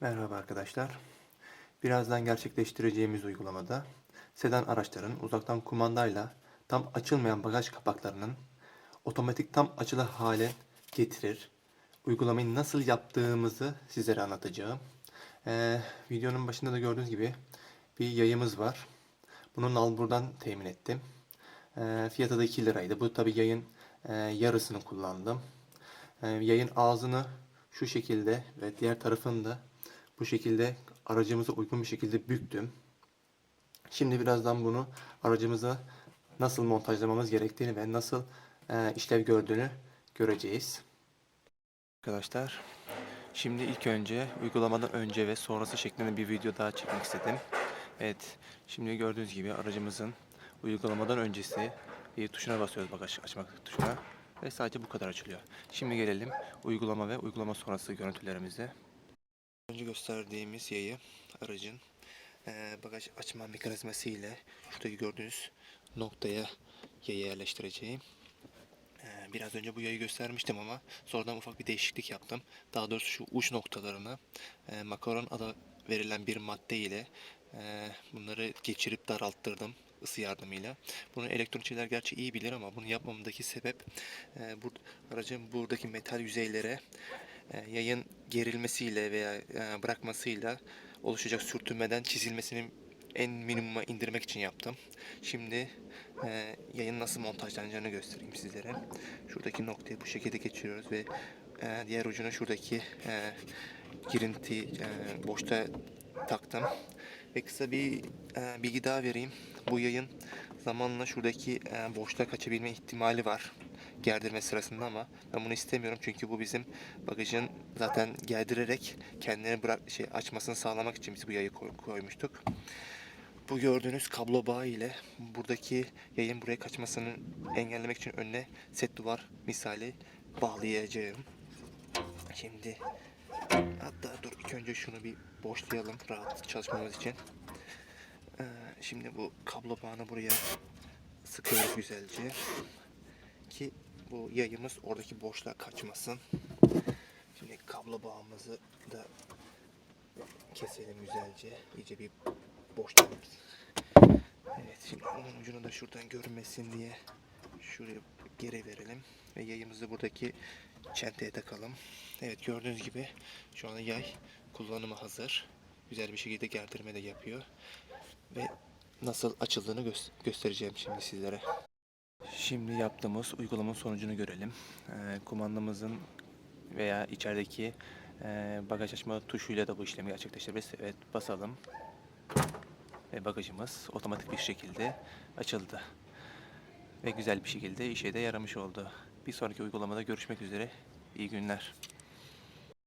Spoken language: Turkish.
Merhaba arkadaşlar. Birazdan gerçekleştireceğimiz uygulamada sedan araçların uzaktan kumandayla tam açılmayan bagaj kapaklarının otomatik tam açılır hale getirir. Uygulamayı nasıl yaptığımızı sizlere anlatacağım. Ee, videonun başında da gördüğünüz gibi bir yayımız var. Bunu Nalbur'dan temin ettim. Ee, fiyatı da 2 liraydı. Bu tabi yayın e, yarısını kullandım. Ee, yayın ağzını şu şekilde ve diğer tarafını da bu şekilde aracımıza uygun bir şekilde büktüm. Şimdi birazdan bunu aracımıza nasıl montajlamamız gerektiğini ve nasıl e, işlev gördüğünü göreceğiz. Arkadaşlar şimdi ilk önce uygulamadan önce ve sonrası şeklinde bir video daha çekmek istedim. Evet şimdi gördüğünüz gibi aracımızın uygulamadan öncesi bir tuşuna basıyoruz bagaj açmak tuşuna ve sadece bu kadar açılıyor. Şimdi gelelim uygulama ve uygulama sonrası görüntülerimize. Gösterdiğimiz yayı aracın eee, bagaj açma mekanizması ile şuradaki gördüğünüz noktaya yayı yerleştireceğim. Eee, Biraz önce bu yayı göstermiştim ama sonradan ufak bir değişiklik yaptım. Daha doğrusu şu uç noktalarına eee, makaron adı verilen bir madde ile eee, bunları geçirip daralttırdım ısı yardımıyla. Bunu elektronikçiler gerçi iyi bilir ama bunu yapmamdaki sebep eee bu aracın buradaki metal yüzeylere e, yayın gerilmesiyle veya e, bırakmasıyla oluşacak sürtünmeden çizilmesini en minimuma indirmek için yaptım. Şimdi e, yayın nasıl montajlanacağını göstereyim sizlere. Şuradaki noktayı bu şekilde geçiriyoruz ve e, diğer ucuna şuradaki e, girinti e, boşta taktım. Ve kısa bir e, bilgi daha vereyim. Bu yayın zamanla şuradaki e, boşluğa kaçabilme ihtimali var gerdirme sırasında ama ben bunu istemiyorum çünkü bu bizim bagajın zaten gerdirerek kendini bırak şey açmasını sağlamak için biz bu yayı koy- koymuştuk. Bu gördüğünüz kablo bağı ile buradaki yayın buraya kaçmasını engellemek için önüne set duvar misali bağlayacağım. Şimdi hatta dur ilk önce şunu bir boşlayalım rahat çalışmamız için. Ee, şimdi bu kablo bağını buraya sıkıyoruz güzelce ki bu yayımız oradaki boşluğa kaçmasın. Şimdi kablo bağımızı da keselim güzelce. İyice bir boşluğumuz. Evet şimdi onun ucunu da şuradan görünmesin diye şuraya geri verelim. Ve yayımızı buradaki çenteye takalım. Evet gördüğünüz gibi şu anda yay kullanıma hazır. Güzel bir şekilde gerdirme de yapıyor. Ve nasıl açıldığını gö- göstereceğim şimdi sizlere. Şimdi yaptığımız uygulamanın sonucunu görelim. Ee, kumandamızın veya içerideki e, bagaj açma tuşuyla da bu işlemi gerçekleştirebiliriz. Evet basalım. Ve bagajımız otomatik bir şekilde açıldı. Ve güzel bir şekilde işe de yaramış oldu. Bir sonraki uygulamada görüşmek üzere. İyi günler.